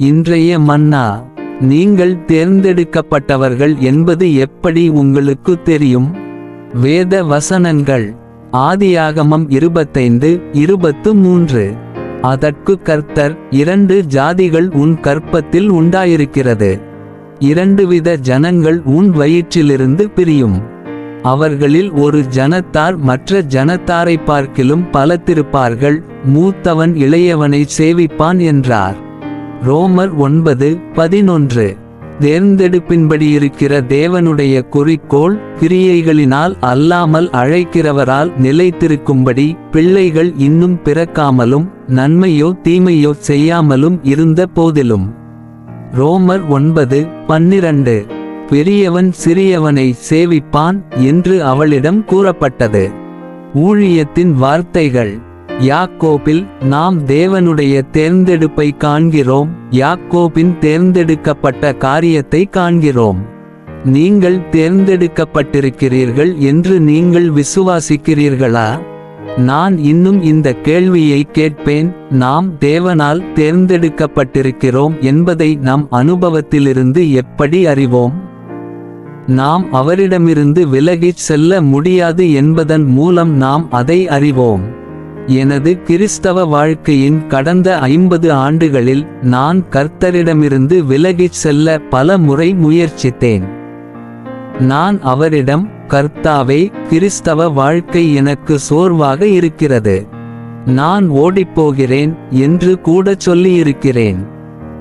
இன்றைய மன்னா நீங்கள் தேர்ந்தெடுக்கப்பட்டவர்கள் என்பது எப்படி உங்களுக்கு தெரியும்? வேத வசனங்கள் ஆதியாகமம் இருபத்தைந்து இருபத்து மூன்று. அதற்கு கர்த்தர் இரண்டு ஜாதிகள் உன் கற்பத்தில் உண்டாயிருக்கிறது. இரண்டு வித ஜனங்கள் உன் வயிற்றிலிருந்து பிரியும். அவர்களில் ஒரு ஜனத்தார் மற்ற ஜனத்தாரை பார்க்கிலும் பலத்திருப்பார்கள். மூத்தவன் இளையவனை சேவிப்பான் என்றார். ரோமர் ஒன்பது பதினொன்று. தேர்ந்தெடுப்பின்படி இருக்கிற தேவனுடைய குறிக்கோள் கிரியைகளினால் அல்லாமல் அழைக்கிறவரால் நிலைத்திருக்கும்படி பிள்ளைகள் இன்னும் பிறக்காமலும் நன்மையோ தீமையோ செய்யாமலும் இருந்த போதிலும். ரோமர் ஒன்பது பன்னிரண்டு. பெரியவன் சிறியவனை சேவிப்பான் என்று அவளிடம் கூறப்பட்டது. ஊழியத்தின் வார்த்தைகள். யாக்கோபில் நாம் தேவனுடைய தேர்ந்தெடுப்பை காண்கிறோம். யாக்கோபின் தேர்ந்தெடுக்கப்பட்ட காரியத்தை காண்கிறோம். நீங்கள் தேர்ந்தெடுக்கப்பட்டிருக்கிறீர்கள் என்று நீங்கள் விசுவாசிக்கிறீர்களா? நான் இன்னும் இந்த கேள்வியை கேட்பேன். நாம் தேவனால் தேர்ந்தெடுக்கப்பட்டிருக்கிறோம் என்பதை நம் அனுபவத்திலிருந்து எப்படி அறிவோம்? நாம் அவரிடமிருந்து விலகிச் செல்ல முடியாது என்பதன் மூலம் நாம் அதை அறிவோம். எனது கிறிஸ்தவ வாழ்க்கையின் கடந்த ஐம்பது ஆண்டுகளில் நான் கர்த்தரிடமிருந்து விலகிச் செல்ல பல முறை முயற்சித்தேன். நான் அவரிடம் கர்த்தாவே கிறிஸ்தவ வாழ்க்கை எனக்கு சோர்வாக இருக்கிறது. நான் ஓடிப்போகிறேன் என்று கூட சொல்லியிருக்கிறேன்.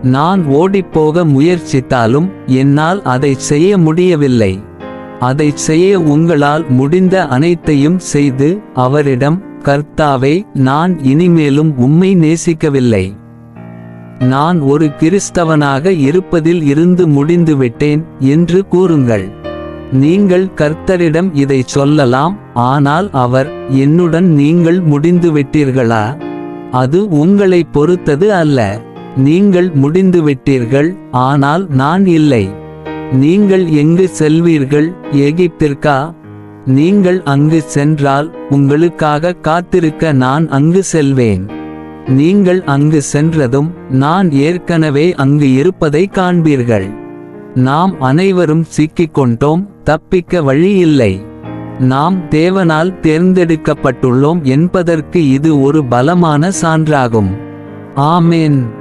நான் ஓடிப்போக முயற்சித்தாலும் என்னால் அதை செய்ய முடியவில்லை. அதை செய்ய உங்களால் முடிந்த அனைத்தையும் செய்து அவரிடம் கர்த்தாவே நான் இனிமேலும் உம்மை நேசிக்கவில்லை. நான் ஒரு கிறிஸ்தவனாக இருப்பதில் இருந்து முடிந்துவிட்டேன் என்று கூறுங்கள். நீங்கள் கர்த்தரிடம் இதை சொல்லலாம் ஆனால் அவர் என்னுடன் நீங்கள் முடிந்துவிட்டீர்களா? அது உங்களை பொறுத்தது அல்ல. நீங்கள் முடிந்துவிட்டீர்கள் ஆனால் நான் இல்லை. நீங்கள் எங்கு செல்வீர்கள் எகிப்திற்கா? நீங்கள் அங்கு சென்றால் உங்களுக்காக காத்திருக்க நான் அங்கு செல்வேன். நீங்கள் அங்கு சென்றதும் நான் ஏற்கனவே அங்கு இருப்பதை காண்பீர்கள். நாம் அனைவரும் சிக்கிக்கொண்டோம் தப்பிக்க வழி இல்லை நாம் தேவனால் தேர்ந்தெடுக்கப்பட்டுள்ளோம் என்பதற்கு இது ஒரு பலமான சான்றாகும். ஆமேன்.